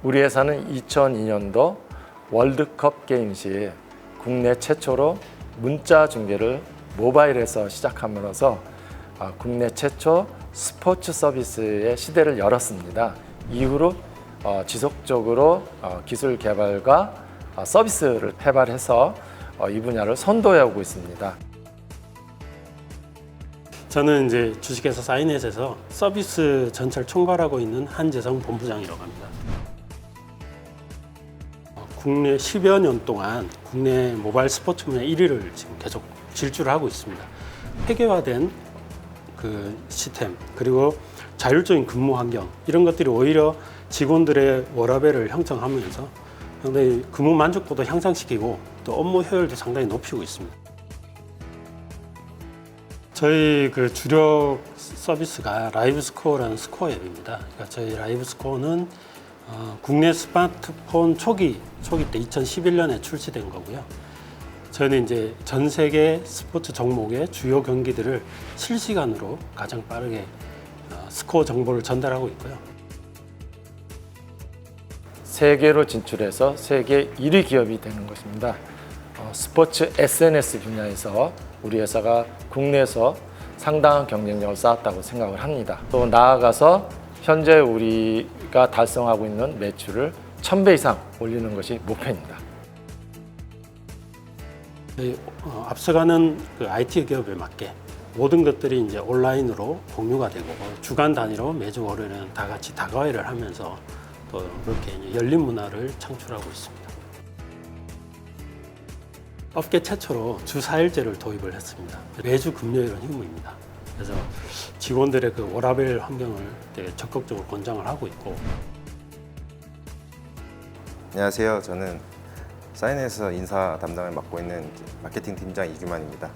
우리 회사는 2002년도 월드컵 게임 시 국내 최초로 문자 중계를 모바일에서 시작함으로써 아, 국내 최초 스포츠 서비스의 시대를 열었습니다. 이후로 어, 지속적으로 어, 기술 개발과 어, 서비스를 개발해서 어, 이 분야를 선도해 오고 있습니다. 저는 이제 주식회사 사인넷에서 서비스 전체를 총괄하고 있는 한재성 본부장이라고 합니다. 어, 국내 10여 년 동안 국내 모바일 스포츠 분야 1위를 지금 계속 질주를 하고 있습니다. 회계화된 그 시스템 그리고 자율적인 근무 환경 이런 것들이 오히려 직원들의 워라밸을 형성하면서 상당히 근무 만족도도 향상시키고 또 업무 효율도 상당히 높이고 있습니다. 저희 그 주력 서비스가 라이브 스코어라는 스코어 앱입니다. 그러니까 저희 라이브 스코어는 어, 국내 스마트폰 초기 초기 때 2011년에 출시된 거고요. 저희는 이제 전 세계 스포츠 종목의 주요 경기들을 실시간으로 가장 빠르게 어, 스코어 정보를 전달하고 있고요. 세계로 진출해서 세계 1위 기업이 되는 것입니다. 어, 스포츠 SNS 분야에서 우리 회사가 국내에서 상당한 경쟁력을 쌓았다고 생각을 합니다. 또 나아가서 현재 우리가 달성하고 있는 매출을 1000배 이상 올리는 것이 목표입니다. 어, 앞서가는 그 IT 기업에 맞게 모든 것들이 이제 온라인으로 공유가 되고 주간 단위로 매주 월요일은 다 같이 다과회를 하면서 또 이제 열린 문화를 창출하고 있습니다. 업계 최초로 주 4일제를 도입을 했습니다. 매주 금요일은 휴무입니다. 그래서 직원들의 그 워라밸 환경을 되게 적극적으로 권장을 하고 있고 안녕하세요. 저는 사인에서 인사 담당을 맡고 있는 마케팅 팀장 이규만입니다.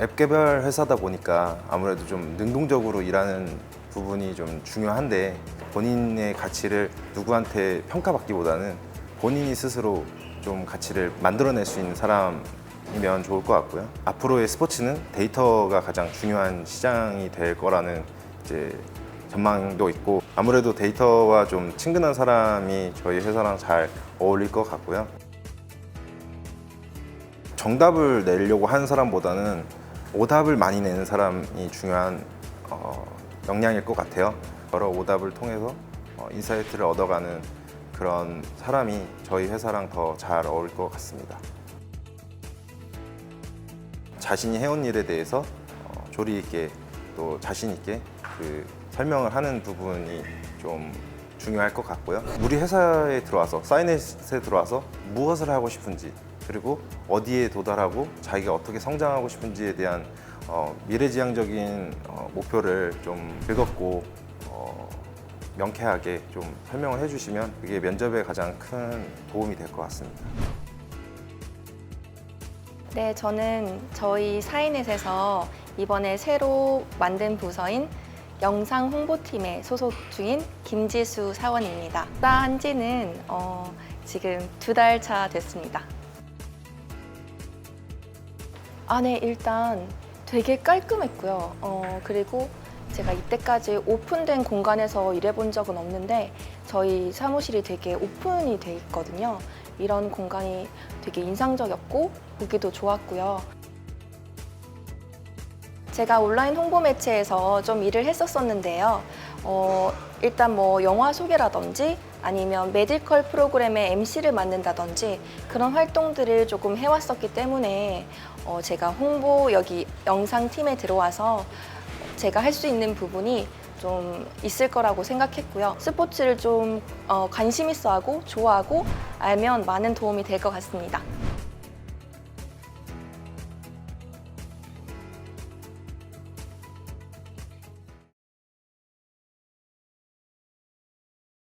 앱 개발 회사다 보니까 아무래도 좀 능동적으로 일하는 부분이 좀 중요한데 본인의 가치를 누구한테 평가받기보다는 본인이 스스로 좀 가치를 만들어낼 수 있는 사람이 면 좋을 것 같고요. 앞으로의 스포츠는 데이터가 가장 중요한 시장이 될 거라는 이제 전망도 있고 아무래도 데이터와 좀 친근한 사람이 저희 회사랑 잘 어울릴 것 같고요. 정답을 내려고 하는 사람보다는 오답을 많이 내는 사람이 중요한 어, 역량일 것 같아요. 여러 오답을 통해서 어, 인사이트를 얻어가는 그런 사람이 저희 회사랑 더 잘 어울릴 것 같습니다. 자신이 해온 일에 대해서 어, 조리 있게 또 자신 있게 그 설명을 하는 부분이 좀 중요할 것 같고요. 우리 회사에 들어와서 사이넷에 들어와서 무엇을 하고 싶은지 그리고 어디에 도달하고 자기가 어떻게 성장하고 싶은지에 대한 어, 미래지향적인 어, 목표를 좀 즐겁고 어, 명쾌하게 좀 설명을 해주시면 그게 면접에 가장 큰 도움이 될 것 같습니다. 네, 저는 저희 사인넷에서 이번에 새로 만든 부서인 영상 홍보팀에 소속 중인 김지수 사원입니다. 따한 지는 어, 지금 두 달 차 됐습니다. 아, 네, 일단 되게 깔끔했고요. 어, 그리고 제가 이때까지 오픈된 공간에서 일해본 적은 없는데 저희 사무실이 되게 오픈이 돼 있거든요. 이런 공간이 되게 인상적이었고 보기도 좋았고요. 제가 온라인 홍보 매체에서 좀 일을 했었었는데요. 어, 일단 뭐 영화 소개라든지 아니면 메디컬 프로그램의 MC를 맡는다든지 그런 활동들을 조금 해왔었기 때문에 어, 제가 홍보 여기 영상팀에 들어와서 제가 할 수 있는 부분이 좀 있을 거라고 생각했고요. 스포츠를 좀 어, 관심 있어 하고 좋아하고 알면 많은 도움이 될 것 같습니다.